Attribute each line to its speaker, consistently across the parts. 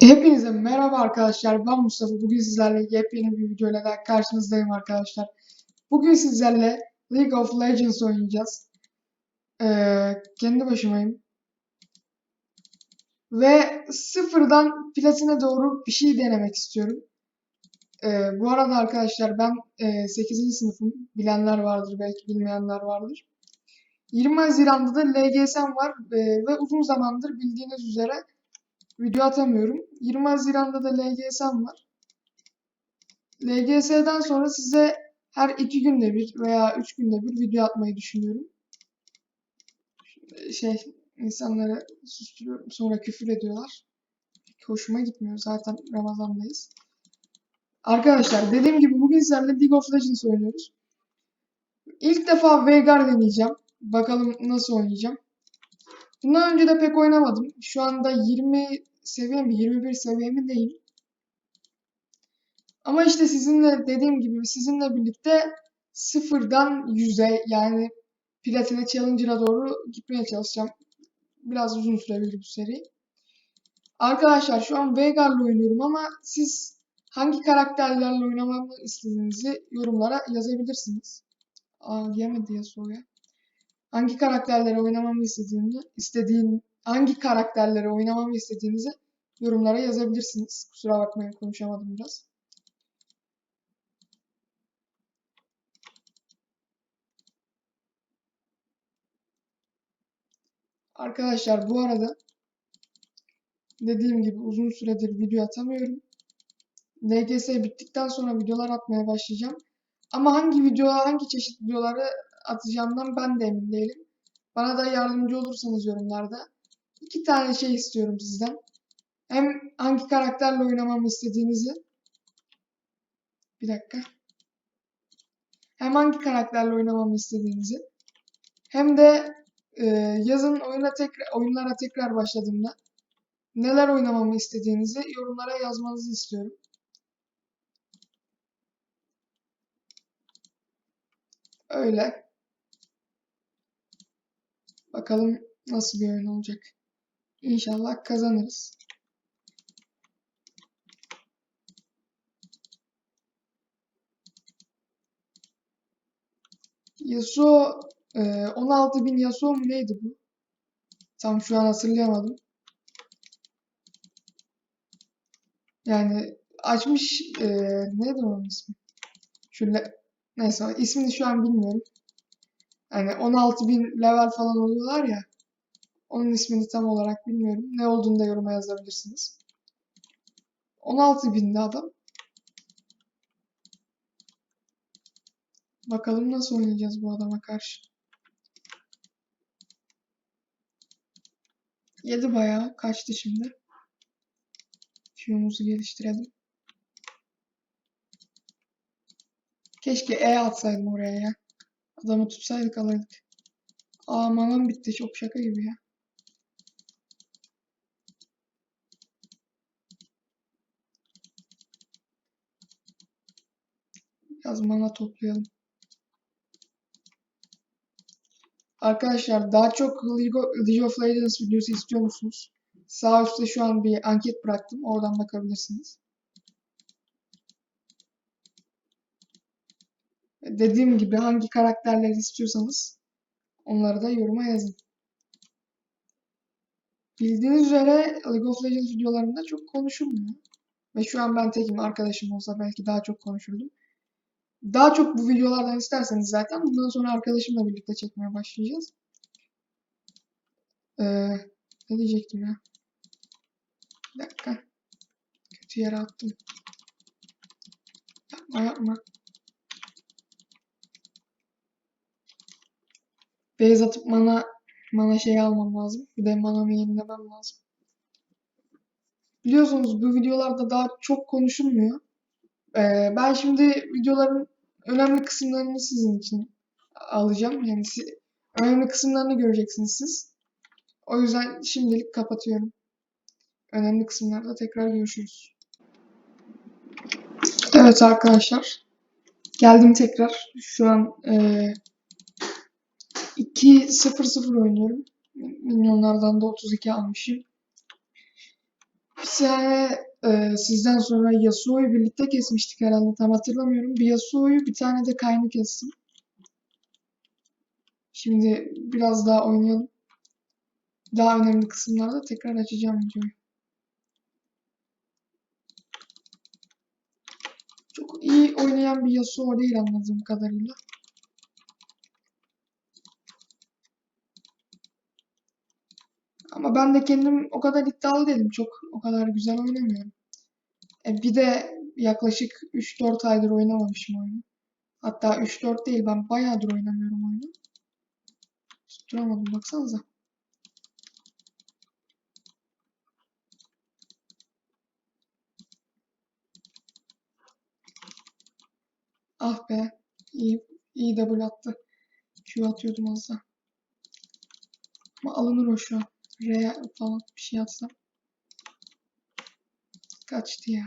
Speaker 1: Hepinize merhaba arkadaşlar. Ben Mustafa. Bugün sizlerle yepyeni bir videoyla daha karşınızdayım arkadaşlar. Bugün sizlerle League of Legends oynayacağız. Ee, kendi başımayım. Ve sıfırdan platine doğru bir şey denemek istiyorum. Ee, bu arada arkadaşlar ben e, 8. sınıfım. Bilenler vardır belki bilmeyenler vardır. 20 Haziran'da da LGS'm var e, ve uzun zamandır bildiğiniz üzere video atamıyorum. 20 Haziran'da da LGS'm var. LGS'den sonra size her iki günde bir veya üç günde bir video atmayı düşünüyorum. Şey, insanları susturuyorum. Sonra küfür ediyorlar. Pek hoşuma gitmiyor. Zaten Ramazan'dayız. Arkadaşlar dediğim gibi bugün sizlerle League of Legends oynuyoruz. İlk defa Veigar deneyeceğim. Bakalım nasıl oynayacağım. Bundan önce de pek oynamadım. Şu anda 20 seviye mi 21 seviye mi değil. Ama işte sizinle dediğim gibi sizinle birlikte sıfırdan yüze yani Platine Challenger'a doğru gitmeye çalışacağım. Biraz uzun sürebilir bu seri. Arkadaşlar şu an Veigar'la oynuyorum ama siz hangi karakterlerle oynamamı istediğinizi yorumlara yazabilirsiniz. Aa yemedi ya soya. Hangi karakterlere oynamamı istediğini, istediğin hangi karakterlere oynamamı istediğinizi yorumlara yazabilirsiniz. Kusura bakmayın konuşamadım biraz. Arkadaşlar bu arada dediğim gibi uzun süredir video atamıyorum. LGS bittikten sonra videolar atmaya başlayacağım. Ama hangi video, hangi çeşit videoları atacağımdan ben de emin değilim. Bana da yardımcı olursanız yorumlarda. İki tane şey istiyorum sizden. Hem hangi karakterle oynamamı istediğinizi. Bir dakika. Hem hangi karakterle oynamamı istediğinizi. Hem de e, yazın oyuna tekrar, oyunlara tekrar başladığımda neler oynamamı istediğinizi yorumlara yazmanızı istiyorum. Öyle. Bakalım nasıl bir oyun olacak. İnşallah kazanırız. Yasuo e, 16.000 Yasuo mu neydi bu? Tam şu an hatırlayamadım. Yani açmış e, neydi onun ismi? Şöyle neyse ismini şu an bilmiyorum. Yani 16.000 level falan oluyorlar ya. Onun ismini tam olarak bilmiyorum. Ne olduğunu da yoruma yazabilirsiniz. 16.000'de adam. Bakalım nasıl oynayacağız bu adama karşı. Yedi bayağı. Kaçtı şimdi. Q'muzu geliştirelim. Keşke E atsaydım oraya ya. Adamı tutsaydık alırdık. Aa manam bitti. Çok şaka gibi ya. Biraz mana toplayalım. Arkadaşlar daha çok League of, Legends videosu istiyor musunuz? Sağ üstte şu an bir anket bıraktım. Oradan bakabilirsiniz. Dediğim gibi hangi karakterleri istiyorsanız onları da yoruma yazın. Bildiğiniz üzere League of Legends videolarında çok konuşulmuyor. Ve şu an ben tekim arkadaşım olsa belki daha çok konuşurdum. Daha çok bu videolardan isterseniz zaten bundan sonra arkadaşımla birlikte çekmeye başlayacağız. Ee, ne diyecektim ya? Bir dakika. Kötü yere attım. Yapma yapma. Beyaz atıp mana mana şey almam lazım. Bir de manamı yenilemem lazım. Biliyorsunuz bu videolarda daha çok konuşulmuyor. Ee, ben şimdi videoların önemli kısımlarını sizin için alacağım. Yani siz, önemli kısımlarını göreceksiniz siz. O yüzden şimdilik kapatıyorum. Önemli kısımlarda tekrar görüşürüz. Evet arkadaşlar. Geldim tekrar. Şu an e, 2-0-0 oynuyorum. Milyonlardan da 32 almışım. Sene e, sizden sonra Yasuo'yu birlikte kesmiştik herhalde tam hatırlamıyorum. Bir Yasuo'yu bir tane de Kayn'ı kestim. Şimdi biraz daha oynayalım. Daha önemli kısımlarda tekrar açacağım videoyu. Çok iyi oynayan bir Yasuo değil anladığım kadarıyla. Ama ben de kendim o kadar iddialı değilim. Çok o kadar güzel oynamıyorum. E, bir de yaklaşık 3-4 aydır oynamamışım oyunu. Hatta 3-4 değil ben bayağıdır oynamıyorum oyunu. Tutturamadım baksanıza. Ah be. İyi, iyi double attı. Q atıyordum az da. Ama alınır o şu an. R falan bir şey atsam. Kaçtı ya.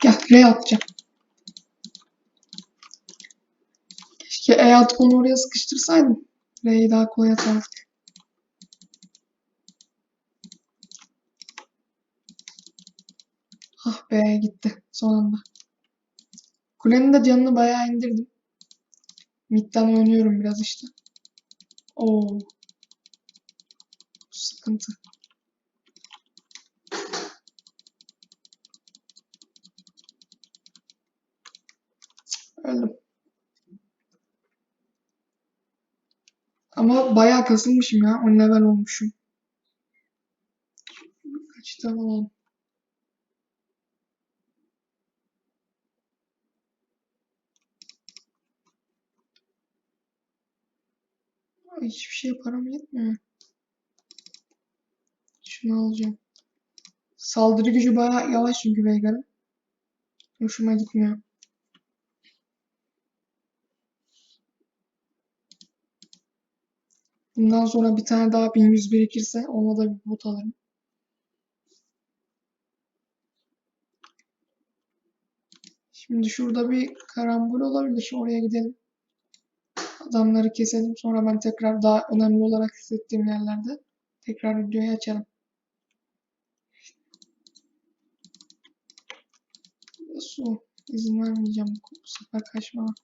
Speaker 1: Gel R atacağım. Keşke E atıp onu oraya sıkıştırsaydım. R'yi daha kolay atardık. Ah be gitti son anda. Kulenin de canını bayağı indirdim. Mid'den oynuyorum biraz işte. Oo. Sıkıntı. Öldüm. Ama bayağı kasılmışım ya. 10 level olmuşum. Kaçta falan. Ay, hiçbir şey param yetmiyor. Şunu alacağım. Saldırı gücü bayağı yavaş çünkü Veigar'ın. Hoşuma gitmiyor. Bundan sonra bir tane daha 1100 birikirse ona da bir bot alırım. Şimdi şurada bir karambol olabilir. Oraya gidelim. Adamları keselim. Sonra ben tekrar daha önemli olarak hissettiğim yerlerde tekrar videoyu açarım. Su. izin vermeyeceğim bu sefer kaçmama.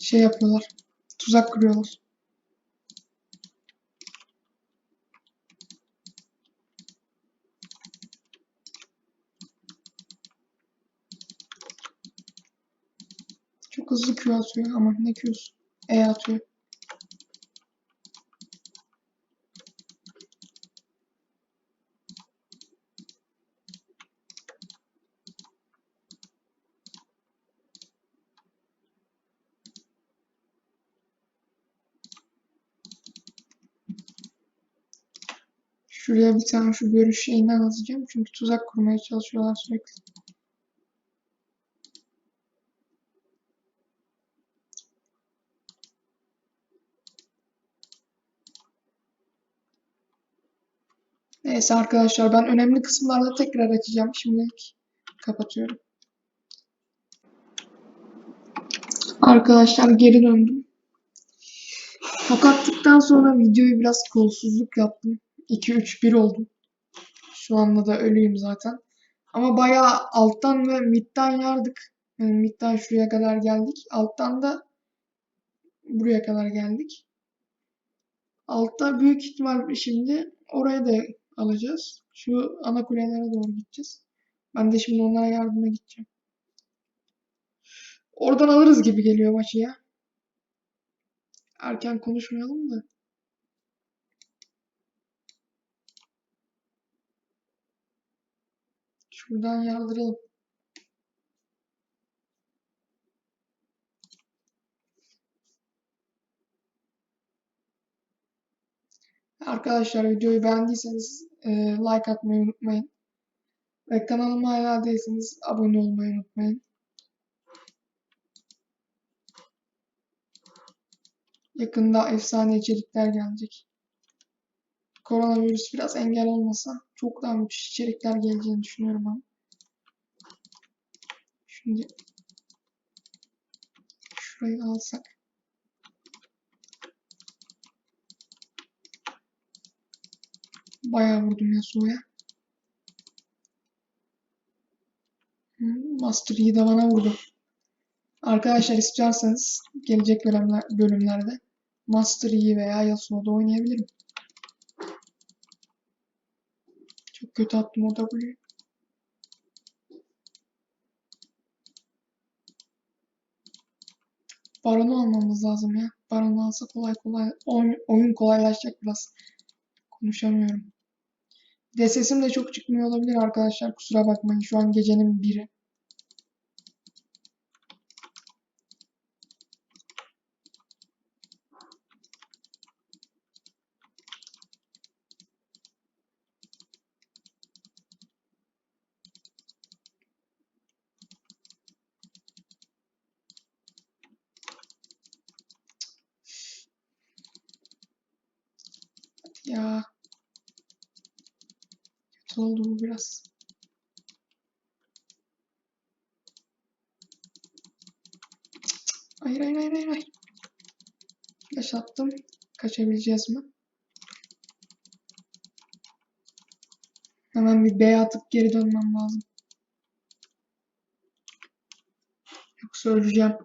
Speaker 1: Şey yapıyorlar. Tuzak kuruyorlar. Çok hızlı Q atıyor ama ne Q'su? E atıyor. Şuraya bir tane şu görüş şeyinden atacağım. Çünkü tuzak kurmaya çalışıyorlar sürekli. Neyse arkadaşlar ben önemli kısımlarda tekrar açacağım. Şimdilik kapatıyorum. Arkadaşlar geri döndüm. Kapattıktan sonra videoyu biraz kolsuzluk yaptım. 2-3-1 oldum. Şu anda da ölüyüm zaten. Ama bayağı alttan ve midden yardık. Yani midden şuraya kadar geldik. Alttan da buraya kadar geldik. Altta büyük ihtimal şimdi oraya da alacağız. Şu ana kulelere doğru gideceğiz. Ben de şimdi onlara yardıma gideceğim. Oradan alırız gibi geliyor maçı ya. Erken konuşmayalım da. Şuradan yardıralım. Arkadaşlar videoyu beğendiyseniz e, like atmayı unutmayın. Ve kanalıma hala değilseniz abone olmayı unutmayın. Yakında efsane içerikler gelecek. Koronavirüs biraz engel olmasa çok daha müthiş içerikler geleceğini düşünüyorum ama. Şimdi şurayı alsak. Bayağı vurdum ya soğuya. Hmm, Master Yi de bana vurdu. Arkadaşlar istiyorsanız gelecek bölümler, bölümlerde Master Yi veya Yasuo'da oynayabilirim. Çok kötü attım o W'yu. Baron'u almamız lazım ya. Baron'u alsa kolay kolay oyun, oyun kolaylaşacak biraz. Konuşamıyorum. De sesim de çok çıkmıyor olabilir arkadaşlar. Kusura bakmayın. Şu an gecenin biri. Ya. Kötü oldu bu biraz. Hayır hayır hayır hayır. hayır. Flash attım. Kaçabileceğiz mi? Hemen bir B atıp geri dönmem lazım. Yoksa öleceğim.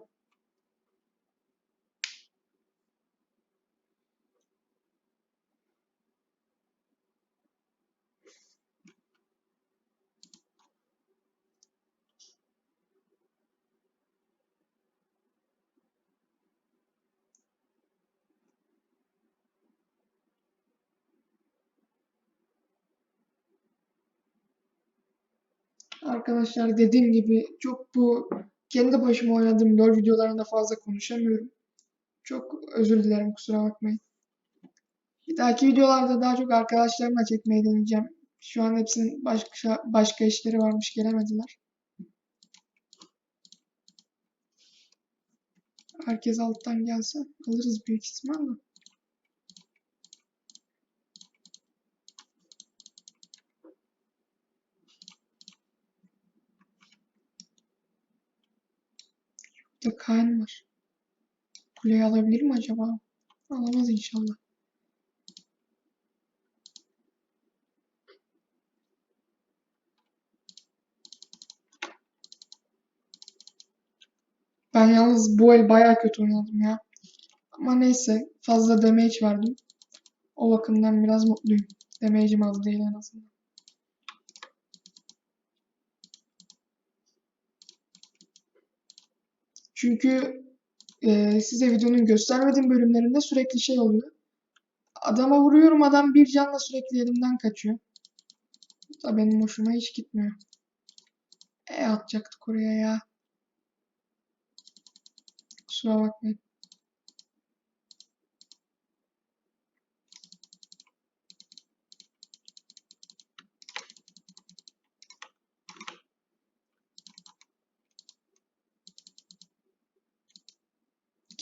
Speaker 1: Arkadaşlar dediğim gibi çok bu kendi başıma oynadığım LoL videolarında fazla konuşamıyorum. Çok özür dilerim kusura bakmayın. Bir dahaki videolarda daha çok arkadaşlarımla çekmeyi deneyeceğim. Şu an hepsinin başka başka işleri varmış gelemediler. Herkes alttan gelse alırız büyük ihtimalle. Burada Kaan var. Kuleyi alabilir mi acaba? Alamaz inşallah. Ben yalnız bu el bayağı kötü oynadım ya. Ama neyse fazla damage verdim. O bakımdan biraz mutluyum. Damage'im az değil en azından. Çünkü e, size videonun göstermediğim bölümlerinde sürekli şey oluyor. Adama vuruyorum adam bir canla sürekli elimden kaçıyor. Bu da benim hoşuma hiç gitmiyor. E atacaktık oraya ya. Kusura bakmayın.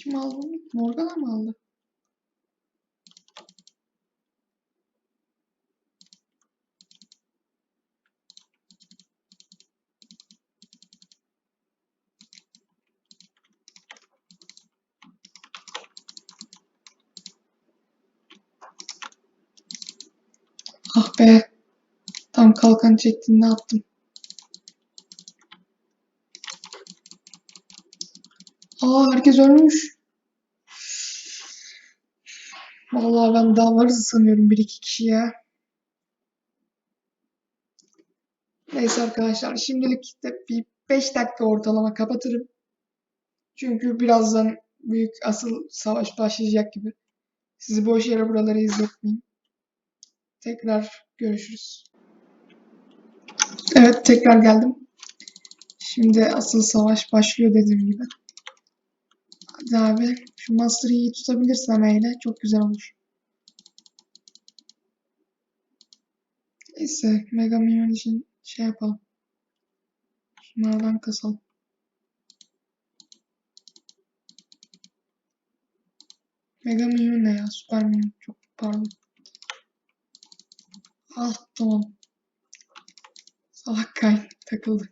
Speaker 1: Kim aldı onu? Morgana mı aldı? Ah be. Tam kalkan çektiğinde attım. Aa herkes ölmüş. Vallahi ben daha varız sanıyorum bir iki kişi ya. Neyse arkadaşlar şimdilik de bir 5 dakika ortalama kapatırım. Çünkü birazdan büyük asıl savaş başlayacak gibi. Sizi boş yere buraları izletmeyeyim. Tekrar görüşürüz. Evet tekrar geldim. Şimdi asıl savaş başlıyor dediğim gibi. Hadi abi şu Master Yi'yi tutabilirsem eyle çok güzel olur. Neyse Mega Minyon için şey yapalım. Şunlardan kasalım. Mega Minyon ne ya? Süper Minyon. Çok pardon. Ah tamam. Salak kay takıldı.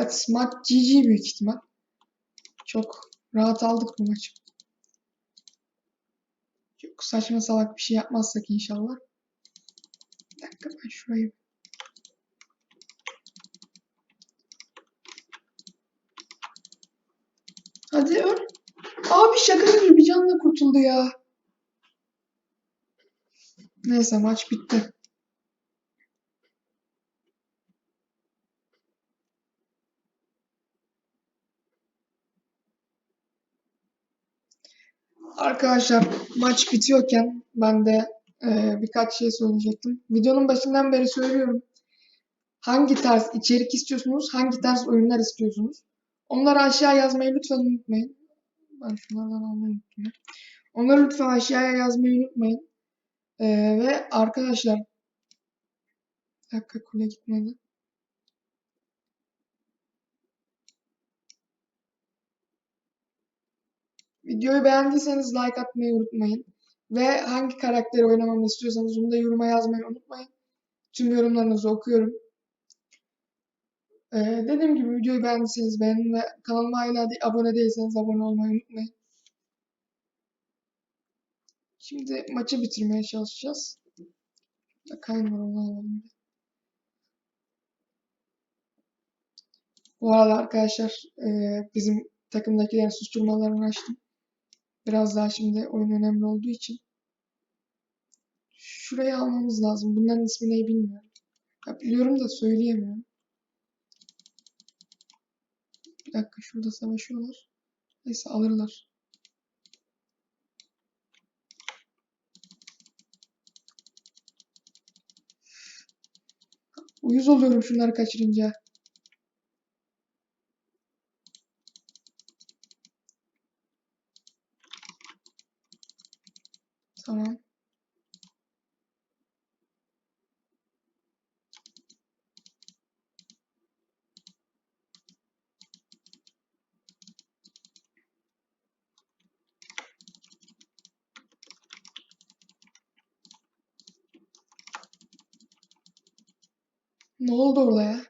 Speaker 1: Evet maç GG büyük ihtimal. Çok rahat aldık bu maçı. Çok saçma salak bir şey yapmazsak inşallah. Bir dakika ben şurayı Hadi öl. Abi şaka gibi bir canla kurtuldu ya. Neyse maç bitti. Arkadaşlar maç bitiyorken ben de e, birkaç şey söyleyecektim. Videonun başından beri söylüyorum. Hangi tarz içerik istiyorsunuz, hangi tarz oyunlar istiyorsunuz? Onları aşağı yazmayı lütfen unutmayın. Ben şunlardan almayı unuttum. Onları lütfen aşağıya yazmayı unutmayın. E, ve arkadaşlar bir dakika kule gitmedi. Videoyu beğendiyseniz like atmayı unutmayın. Ve hangi karakteri oynamamı istiyorsanız onu da yoruma yazmayı unutmayın. Tüm yorumlarınızı okuyorum. Ee, dediğim gibi videoyu beğendiyseniz beğenin ve kanalıma hala de- abone değilseniz abone olmayı unutmayın. Şimdi maçı bitirmeye çalışacağız. Kayn var onu alalım. Bu arada arkadaşlar e, bizim takımdakilerin susturmalarını açtım. Biraz daha şimdi oyun önemli olduğu için. Şurayı almamız lazım. Bunların ismi ne bilmiyorum. Ya biliyorum da söyleyemiyorum. Bir dakika şurada savaşıyorlar. Neyse alırlar. Uyuz oluyorum şunları kaçırınca. Tamam. Ne oldu orada ya?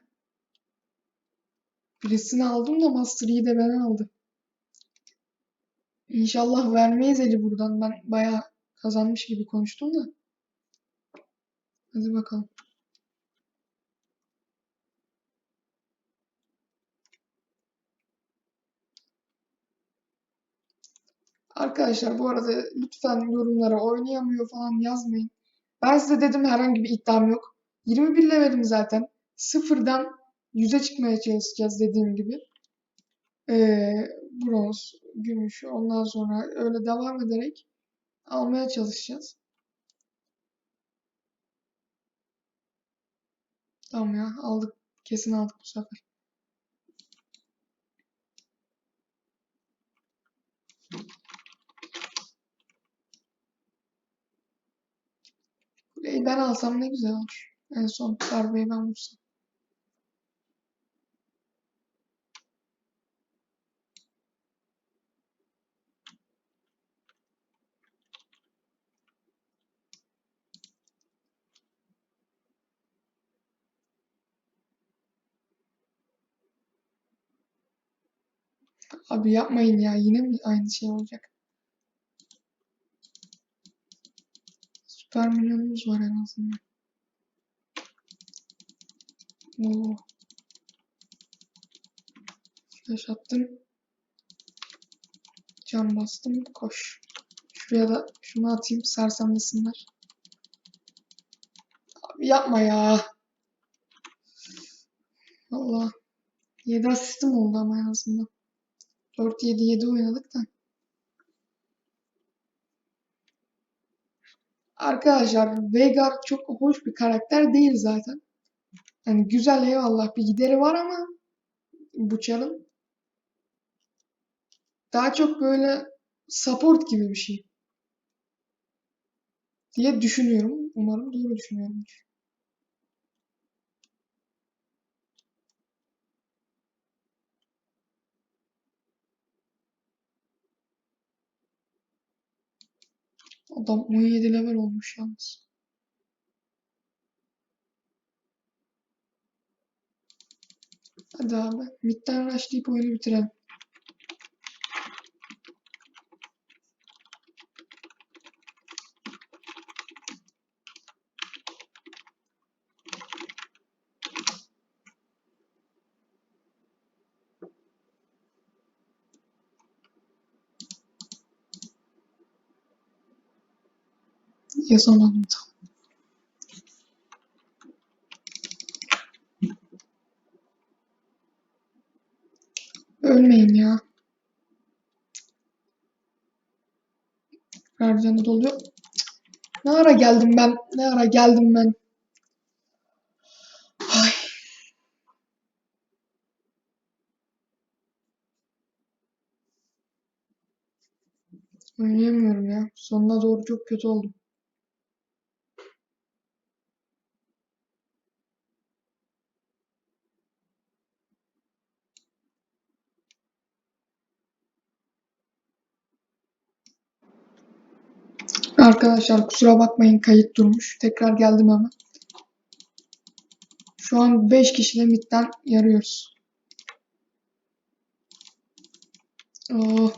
Speaker 1: Birisini aldım da Master Yi'yi de ben aldım. İnşallah vermeyiz eli buradan. Ben bayağı kazanmış gibi konuştum da. Hadi bakalım. Arkadaşlar bu arada lütfen yorumlara oynayamıyor falan yazmayın. Ben size dedim herhangi bir iddiam yok. 21 levelim zaten. Sıfırdan 100'e çıkmaya çalışacağız dediğim gibi. Ee, bronz, gümüş ondan sonra öyle devam ederek almaya çalışacağız. Tamam ya aldık. Kesin aldık bu sefer. Kuleyi ben alsam ne güzel olur. En son darbeyi ben vursam. Abi yapmayın ya. Yine mi aynı şey olacak? Süper milyonumuz var en azından. Oo. Flash attım. Can bastım. Koş. Şuraya da şunu atayım. Sersemlesinler. Abi yapma ya. Allah. 7 asistim oldu ama en azından. 4-7-7 oynadık da. Arkadaşlar Veigar çok hoş bir karakter değil zaten. Yani güzel eyvallah bir gideri var ama bu çarın daha çok böyle support gibi bir şey diye düşünüyorum. Umarım doğru düşünüyorumdur. Adam 17 level olmuş yalnız. Hadi abi. Mid'den rushlayıp oyunu bitirelim. Da. Ölmeyin ya. Gardiyanı doluyor. Ne ara geldim ben? Ne ara geldim ben? Ay. Oynayamıyorum ya. Sonuna doğru çok kötü oldum. Arkadaşlar kusura bakmayın kayıt durmuş. Tekrar geldim hemen. Şu an 5 kişiyle midden yarıyoruz. Oh.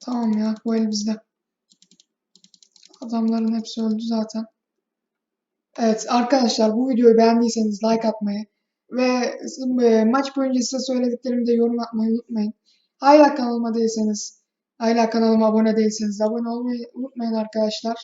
Speaker 1: Tamam ya bu el. Adamların hepsi öldü zaten. Evet arkadaşlar bu videoyu beğendiyseniz like atmayı ve e, maç boyunca size söylediklerimi de yorum atmayı unutmayın. Hala kanalıma değilseniz, hala kanalıma abone değilseniz abone olmayı unutmayın arkadaşlar.